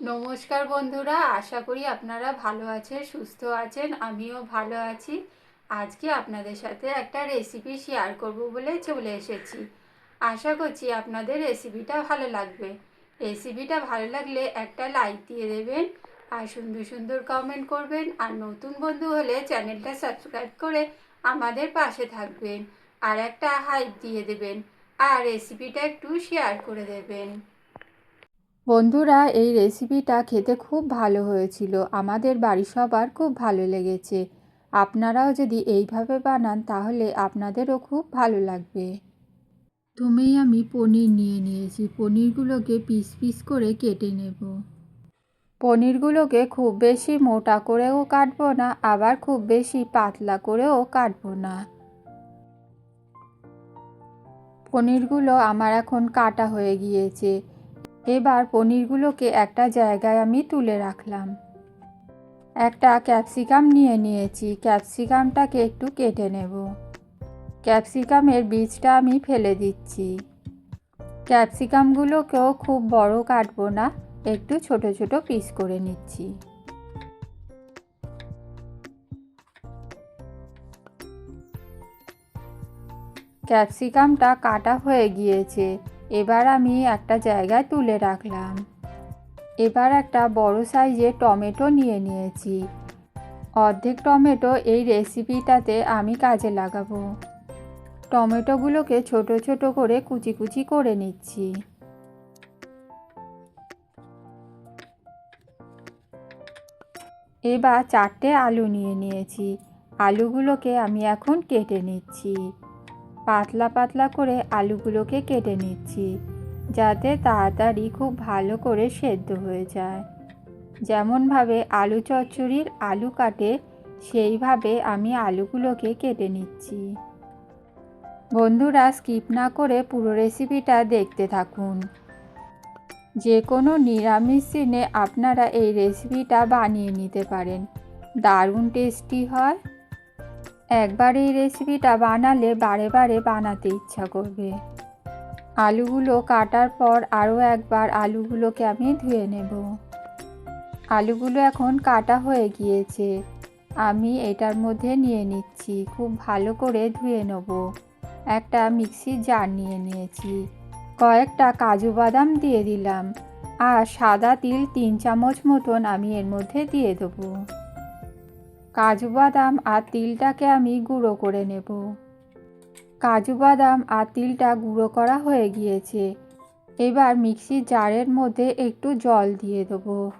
নমস্কার বন্ধুরা, আশা করি আপনারা ভালো আছেন, সুস্থ আছেন, আমিও ভালো আছি। আজকে আপনাদের সাথে একটা রেসিপি শেয়ার করব বলে চলে এসেছি। আশা করছি আপনাদের রেসিপিটা ভালো লাগবে। রেসিপিটা ভালো লাগলে একটা লাইক দিয়ে দেবেন, আর সুন্দর সুন্দর কমেন্ট করবেন, আর নতুন বন্ধু হলে চ্যানেলটা সাবস্ক্রাইব করে আমাদের পাশে থাকবেন, আর একটা হাইপ দিয়ে দেবেন, আর রেসিপিটা একটু শেয়ার করে দেবেন। বন্ধুরা, এই রেসিপিটা খেতে খুব ভালো হয়েছিল। আমাদের বাড়ির সবার খুব ভালো লেগেছে। আপনারাও যদি এইভাবে বানান, তাহলে আপনাদেরও খুব ভালো লাগবে। প্রথমেই আমি পনির নিয়ে নিয়েছি। পনিরগুলোকে পিস পিস করে কেটে নেব। পনিরগুলোকে খুব বেশি মোটা করেও কাটবো না, আবার খুব বেশি পাতলা করেও কাটবো না। পনিরগুলো আমার এখন কাটা হয়ে গিয়েছে। এবার পনিরগুলোকে একটা জায়গায় আমি তুলে রাখলাম। একটা ক্যাপসিকাম নিয়ে নিয়েছি। ক্যাপসিকামটাকে একটু কেটে নেব। ক্যাপসিকামের বীজটা আমি ফেলে দিচ্ছি। ক্যাপসিকামগুলোকেও খুব বড় কাটবো না, একটু ছোট ছোট পিস করে নিচ্ছি। ক্যাপসিকামটা কাটা হয়ে গিয়েছে। এবার আমি একটা জায়গায় তুলে রাখলাম। এবার একটা বড় সাইজের টমেটো নিয়ে নিয়েছি। অর্ধেক টমেটো এই রেসিপিটাতে আমি কাজে লাগাবো। টমেটোগুলোকে ছোট ছোট করে কুচি কুচি করে নিচ্ছি। এবার চারটে আলু নিয়ে নিয়েছি। আলুগুলোকে আমি এখন কেটে নিচ্ছি। পাতলা পাতলা করে আলুগুলোকে কেটে নিচ্ছি, যাতে তাড়াতাড়ি খুব ভালো করে সেদ্ধ হয়ে যায়। যেমনভাবে আলু চচ্চড়ির আলু কাটে, সেইভাবে আমি আলুগুলোকে কেটে নিচ্ছি। বন্ধুরা, স্কিপ না করে পুরো রেসিপিটা দেখতে থাকুন। যে কোনো নিরামিষ দিনে আপনারা এই রেসিপিটা বানিয়ে নিতে পারেন। দারুণ টেস্টি হয়। একবার এই রেসিপিটা বানালে বারে বারে বানাতে ইচ্ছা করবে। আলুগুলো কাটার পর আরও একবার আলুগুলোকে আমি ধুয়ে নেব। আলুগুলো এখন কাটা হয়ে গিয়েছে। আমি এটার মধ্যে নিয়ে নিচ্ছি, খুব ভালো করে ধুয়ে নেব। একটা মিক্সির জার নিয়ে নিয়েছি। কয়েকটা কাজু বাদাম দিয়ে দিলাম। আর সাদা তিল তিন চামচ মতন আমি এর মধ্যে দিয়ে দেবো। কাজু বাদাম আর তিলটাকে আমি গুঁড়ো করে নেব। কাজু বাদাম আর তিলটা গুঁড়ো করা হয়ে গিয়েছে। এবার মিক্সির জারের মধ্যে একটু জল দিয়ে দেবো।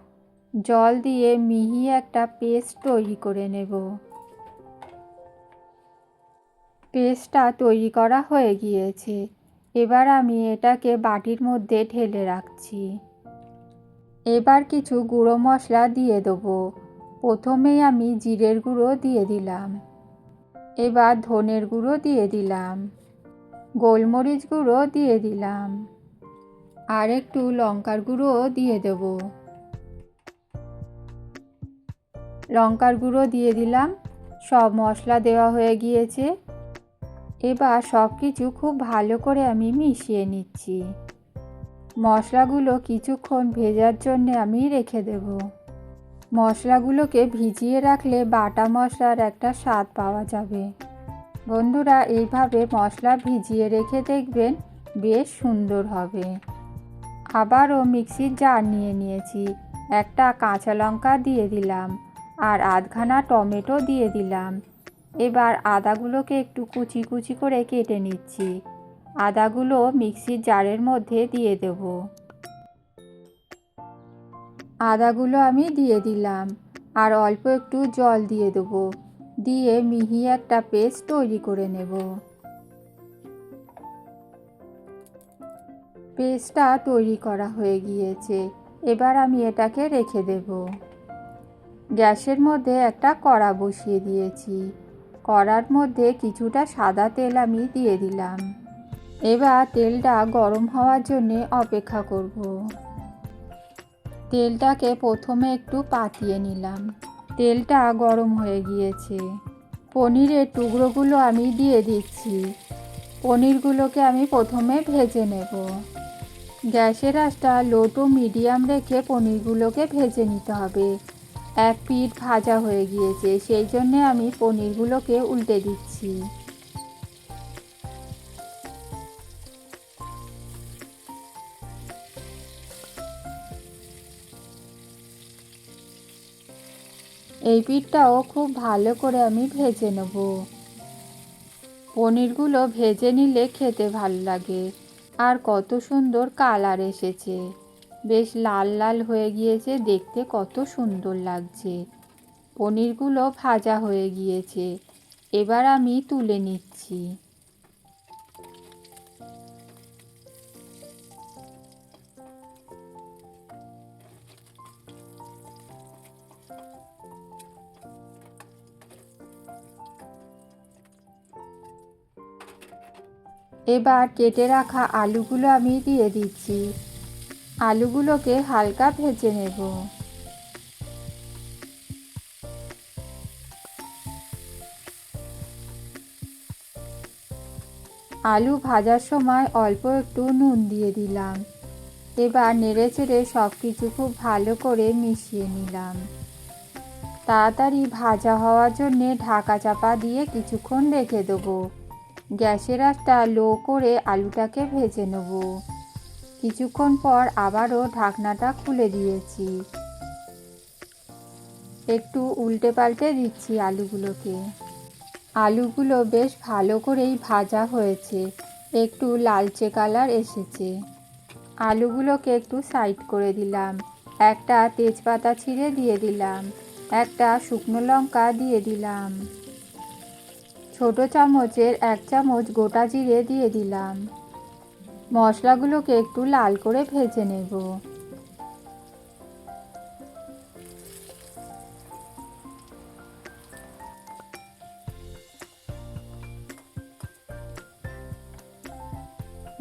জল দিয়ে মিহি একটা পেস্ট তৈরি করে নেব। পেস্টটা তৈরি করা হয়ে গিয়েছে। এবার আমি এটাকে বাটির মধ্যে ঢেলে রাখছি। এবার কিছু গুঁড়ো মশলা দিয়ে দেবো। প্রথমেই আমি জিরের গুঁড়ো দিয়ে দিলাম। এবার ধনের গুঁড়ো দিয়ে দিলাম। গোলমরিচ গুঁড়ো দিয়ে দিলাম। আর একটু লঙ্কার গুঁড়ো দিয়ে দেব। লঙ্কার গুঁড়ো দিয়ে দিলাম। সব মশলা দেওয়া হয়ে গিয়েছে। এবার সব কিছু খুব ভালো করে আমি মিশিয়ে নিচ্ছি। মশলাগুলো কিছুক্ষণ ভেজার জন্যে আমি রেখে দেবো। মশলাগুলোকে ভিজিয়ে রাখলে বাটা মশলার একটা স্বাদ পাওয়া যাবে। বন্ধুরা, এইভাবে মশলা ভিজিয়ে রেখে দেখবেন বেশ সুন্দর হবে। আবারও মিক্সির জার নিয়ে নিয়েছি। একটা কাঁচা লঙ্কা দিয়ে দিলাম আর আধখানা টমেটো দিয়ে দিলাম। এবার আদাগুলোকে একটু কুচি কুচি করে কেটে নিচ্ছি। আদাগুলো মিক্সির জারের মধ্যে দিয়ে দেবো। আদাগুলো আমি দিয়ে দিলাম আর অল্প একটু জল দিয়ে দেবো। দিয়ে মিহি একটা পেস্ট তৈরি করে নেব। পেস্টটা তৈরি করা হয়ে গিয়েছে। এবার আমি এটাকে রেখে দেব। গ্যাসের মধ্যে একটা কড়া বসিয়ে দিয়েছি। কড়ার মধ্যে কিছুটা সাদা তেল আমি দিয়ে দিলাম। এবার তেলটা গরম হওয়ার জন্যে অপেক্ষা করব। তেলটাকে প্রথমে একটু পাতিয়ে নিলাম। তেলটা গরম হয়ে গিয়েছে। পনিরের টুকরোগুলো আমি দিয়ে দিচ্ছি। পনিরগুলোকে আমি প্রথমে ভেজে নেব। গ্যাসের আঁচটা লো টু মিডিয়াম রেখে পনিরগুলোকে ভেজে নিতে হবে। এক পিঠ ভাজা হয়ে গিয়েছে, সেই জন্যে আমি পনিরগুলোকে উল্টে দিচ্ছি। এই পিঠটাও খুব ভালো করে আমি ভেজে নেব। পনিরগুলো ভেজে নিলে খেতে ভালো লাগে। আর কত সুন্দর কালার এসেছে। বেশ লাল লাল হয়ে গিয়েছে, দেখতে কত সুন্দর লাগছে। পনিরগুলো ভাজা হয়ে গিয়েছে। এবার আমি তুলে নিচ্ছি। এবার কেটে রাখা আলুগুলো আমি দিয়ে দিচ্ছি। আলুগুলোকে হালকা ভেজে নেব। আলু ভাজার সময় অল্প একটু নুন দিয়ে দিলাম। এবার নেড়ে চেড়ে সব কিছু খুব ভালো করে মিশিয়ে নিলাম। তাড়াতাড়ি ভাজা হওয়ার জন্যে ঢাকা চাপা দিয়ে কিছুক্ষণ রেখে দেবো। গ্যাসের আঁচটা লো করে আলুটাকে ভেজে নেব। কিছুক্ষণ পর আবারও ঢাকনাটা খুলে দিয়েছি। একটু উল্টে পাল্টে দিচ্ছি আলুগুলোকে। আলুগুলো বেশ ভালো করেই ভাজা হয়েছে, একটু লালচে কালার এসেছে। আলুগুলোকে একটু সাইড করে দিলাম, একটা তেজপাতা ছিঁড়ে দিয়ে দিলাম, একটা শুকনো লঙ্কা দিয়ে দিলাম। ছোট চামচের এক চামচ গোটা জিরে দিয়ে দিলাম। মশলাগুলোকে একটু লাল করে ভেজে নেব।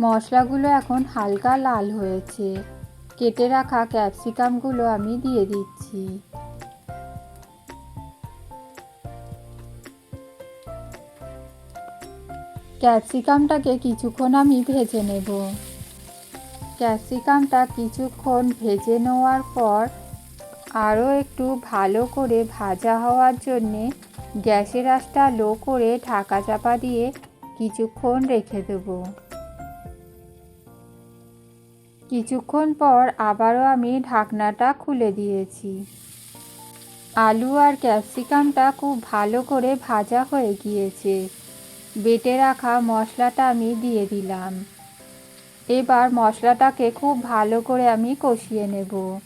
মশলাগুলো এখন হালকা লাল হয়েছে। কেটে রাখা ক্যাপসিকামগুলো আমি দিয়ে দিচ্ছি। ক্যাপসিকামটাকে কিছুক্ষণ আমি ভেজে নেব। ক্যাপসিকামটা কিছুক্ষণ ভেজে নেওয়ার পর আরও একটু ভালো করে ভাজা হওয়ার জন্যে গ্যাসের আঁচটা লো করে ঢাকা চাপা দিয়ে কিছুক্ষণ রেখে দেব। কিছুক্ষণ পর আবারও আমি ঢাকনাটা খুলে দিয়েছি। আলু আর ক্যাপসিকামটা খুব ভালো করে ভাজা হয়ে গিয়েছে। বেটে রাখা মশলাটা আমি দিয়ে দিলাম। এবার মশলাটাকে খুব ভালো করে আমি কষিয়ে নেব,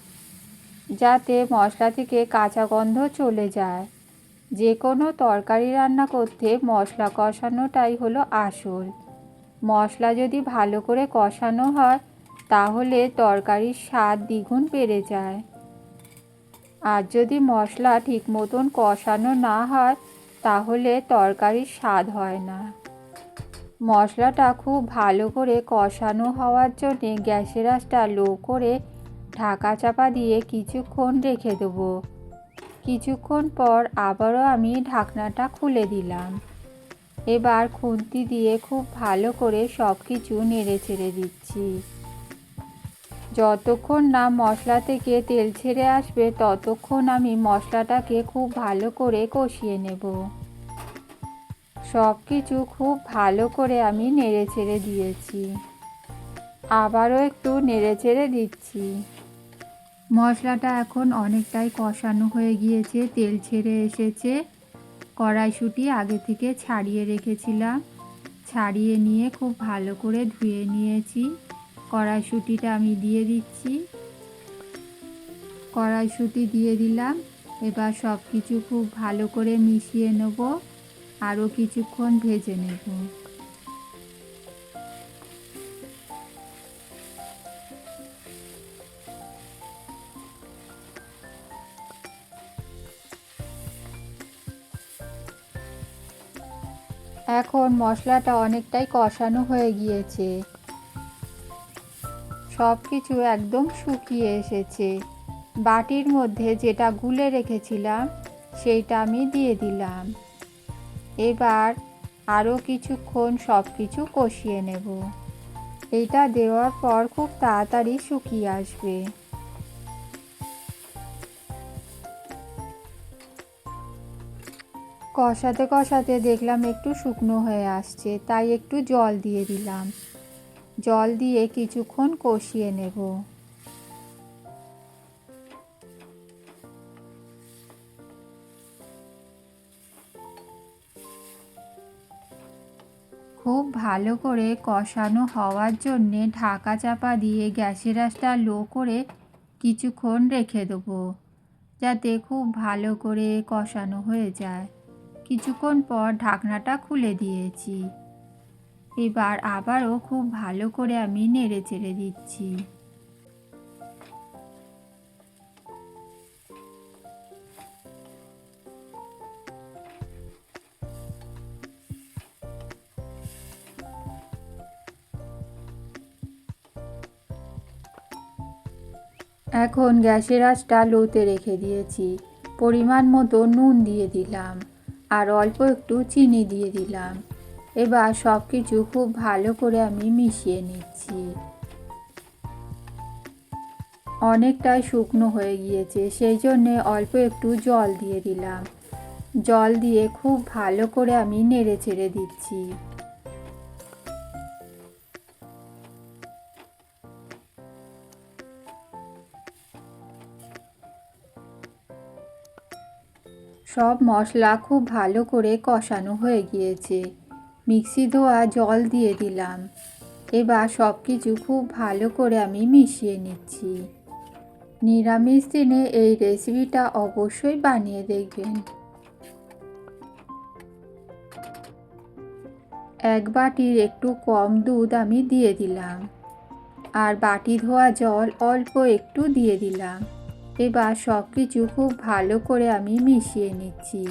যাতে মশলা থেকে কাঁচা গন্ধ চলে যায়। যে কোনো তরকারি রান্না করতে মশলা কষানোটাই হলো আসল। মশলা যদি ভালো করে কষানো হয়, তাহলে তরকারির স্বাদ দ্বিগুণ বেড়ে যায়। আর যদি মশলা ঠিক মতন কষানো না হয় তাহলে তরকারির স্বাদ হয় না। মশলাটা খুব ভালো করে কষানো হওয়ার জন্যে গ্যাসের আঁচটা লো করে ঢাকা চাপা দিয়ে কিছুক্ষণ রেখে দেবো। কিছুক্ষণ পর আবারও আমি ঢাকনাটা খুলে দিলাম। এবার খুন্তি দিয়ে খুব ভালো করে সব কিছু নেড়ে ছেড়ে দিচ্ছি। যতক্ষণ না মশলা থেকে তেল ছেড়ে আসবে, ততক্ষণ আমি মশলাটাকে খুব ভালো করে কষিয়ে নেব। সব কিছু খুব ভালো করে আমি নেড়ে ছেড়ে দিয়েছি। আবারও একটু নেড়ে ছেড়ে দিচ্ছি। মশলাটা এখন অনেকটাই কষানো হয়ে গিয়েছে, তেল ছেড়ে এসেছে। কড়াইশুঁটি আগে থেকে ছাড়িয়ে রেখেছিলাম। ছাড়িয়ে নিয়ে খুব ভালো করে ধুয়ে নিয়েছি। কড়াইশুঁটিটা আমি দিয়ে দিচ্ছি। কড়াইশুঁটি দিয়ে দিলাম। এবার সব কিছু খুব ভালো করে মিশিয়ে নেব। আরও কিছুক্ষণ ভেজে নেব। এখন মশলাটা অনেকটাই কষানো হয়ে গিয়েছে। সব কিছু একদম শুকিয়ে এসেছে। বাটির মধ্যে যেটা গুলে রেখেছিলাম, সেইটা আমি দিয়ে দিলাম। এবার আরও কিছুক্ষণ সব কিছু কষিয়ে নেব। এইটা দেওয়ার পর খুব তাড়াতাড়ি শুকিয়ে আসবে। কষাতে কষাতে দেখলাম একটু শুকনো হয়ে আসছে, তাই একটু জল দিয়ে দিলাম। জল দিয়ে কিছুক্ষণ কষিয়ে নেব। খুব ভালো করে কষানো হওয়ার জন্যে ঢাকা চাপা দিয়ে গ্যাসের আঁচটা লো করে কিছুক্ষণ রেখে দেবো, যাতে খুব ভালো করে কষানো হয়ে যায়। কিছুক্ষণ পর ঢাকনাটা খুলে দিয়েছি। এবার আবারও খুব ভালো করে আমি নেড়ে চেড়ে দিচ্ছি। এখন গ্যাসের আঁচটা লোতে রেখে দিয়েছি। পরিমাণ মতো নুন দিয়ে দিলাম। আর অল্প একটু চিনি দিয়ে দিলাম। এবার সব কিছু খুব ভালো করে আমি মিশিয়ে নিচ্ছি। অনেকটাই শুকনো হয়ে গিয়েছে, সেই জন্যে অল্প একটু জল দিয়ে দিলাম। জল দিয়ে খুব ভালো করে আমি নেড়ে চেড়ে দিচ্ছি। সব মশলা খুব ভালো করে কষানো হয়ে গিয়েছে। মিক্সি ধোয়া জল দিয়ে দিলাম। এবার সব কিছু খুব ভালো করে আমি মিশিয়ে নিচ্ছি। নিরামিষ দিনে এই রেসিপিটা অবশ্যই বানিয়ে দেখবেন। এক বাটির একটু কম দুধ আমি দিয়ে দিলাম। আর বাটি ধোয়া জল অল্প একটু দিয়ে দিলাম। এবার সব কিছু খুব ভালো করে আমি মিশিয়ে নিচ্ছি।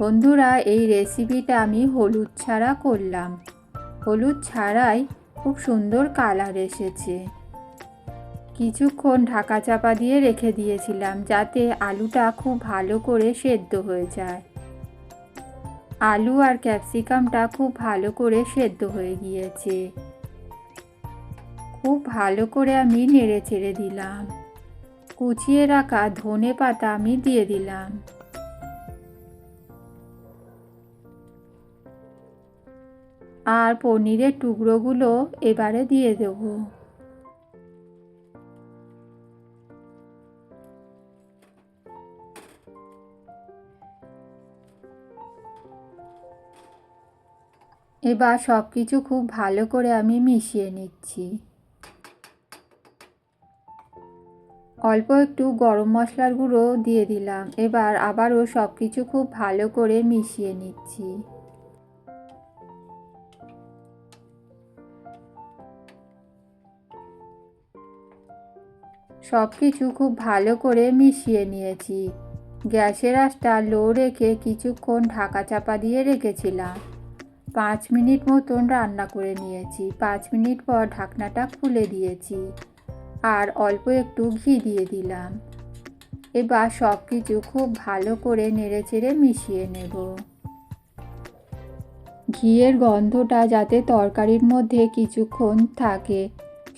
বন্ধুরা, এই রেসিপিটা আমি হলুদ ছাড়া করলাম। হলুদ ছাড়াই খুব সুন্দর কালার এসেছে। কিছুক্ষণ ঢাকা চাপা দিয়ে রেখে দিয়েছিলাম যাতে আলুটা খুব ভালো করে সেদ্ধ হয়ে যায়। আলু আর ক্যাপসিকামটা খুব ভালো করে সেদ্ধ হয়ে গিয়েছে। খুব ভালো করে আমি নেড়ে চেড়ে দিলাম। কুচিয়ে রাখা ধনে পাতা আমি দিয়ে দিলাম। আর পনিরের টুকরোগুলো এবারে দিয়ে দেব। এবার সব কিছু খুব ভালো করে আমি মিশিয়ে নিচ্ছি। অল্প একটু গরম মশলার গুঁড়ো দিয়ে দিলাম। এবার আবারও সব কিছু খুব ভালো করে মিশিয়ে নিচ্ছি। সব কিছু খুব ভালো করে মিশিয়ে নিয়েছি। গ্যাসের আঁচটা লো রেখে কিছুক্ষণ ঢাকা চাপা দিয়ে রেখেছিলাম। পাঁচ মিনিট মতন রান্না করে নিয়েছি। পাঁচ মিনিট পর ঢাকনাটা খুলে দিয়েছি আর অল্প একটু ঘি দিয়ে দিলাম। এবার সব কিছু খুব ভালো করে নেড়ে চেড়ে মিশিয়ে নেব। ঘিয়ের গন্ধটা যাতে তরকারির মধ্যে কিছুক্ষণ থাকে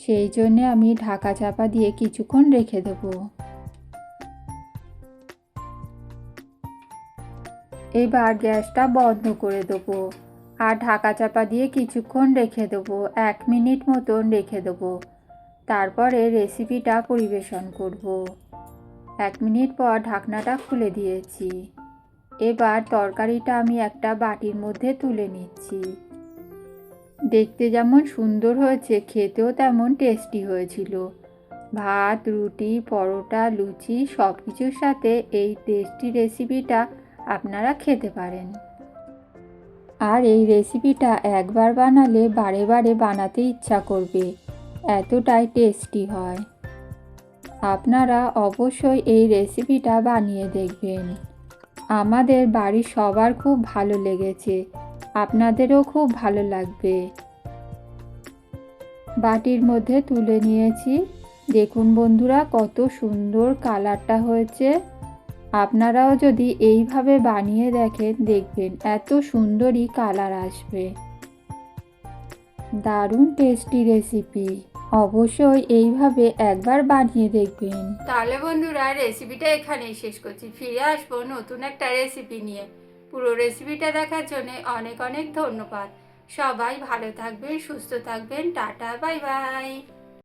সেই জন্যে আমি ঢাকা চাপা দিয়ে কিছুক্ষণ রেখে দেব। এবার গ্যাসটা বন্ধ করে দেবো আর ঢাকা চাপা দিয়ে কিছুক্ষণ রেখে দেবো, এক মিনিট মতন রেখে দেবো। তারপরে রেসিপিটা পরিবেশন করব। এক মিনিট পর ঢাকনাটা খুলে দিয়েছি। এবার তরকারিটা আমি একটা বাটির মধ্যে তুলে নিচ্ছি। দেখতে যেমন সুন্দর হয়েছে, খেতেও তেমন টেস্টি হয়েছিল। ভাত, রুটি, পরোটা, লুচি সব কিছুর সাথে এই টেস্টি রেসিপিটা আপনারা খেতে পারেন। আর এই রেসিপিটা একবার বানালে বারে বারে বানাতে ইচ্ছা করবে, এতটাই টেস্টি হয়। আপনারা অবশ্যই এই রেসিপিটা বানিয়ে দেখবেন। আমাদের বাড়ির সবার খুব ভালো লেগেছে। আপনাদেরও খুব ভালো লাগবে। বাটির মধ্যে তুলে নিয়েছি। দেখুন বন্ধুরা, কত সুন্দর কালারটা হয়েছে। আপনারাও যদি এইভাবে বানিয়ে দেখেন, দেখবেন এত সুন্দরই কালার আসবে। দারুণ টেস্টি রেসিপি। অবশ্যই এইভাবে একবার বানিয়ে দেখবেন। তাহলে বন্ধুরা, রেসিপিটা এখানেই শেষ করছি। ফিরে আসব নতুন একটা রেসিপি নিয়ে। পুরো রেসিপিটা দেখার জন্য অনেক অনেক ধন্যবাদ। সবাই ভালো থাকবেন, সুস্থ থাকবেন, টাটা বাই বাই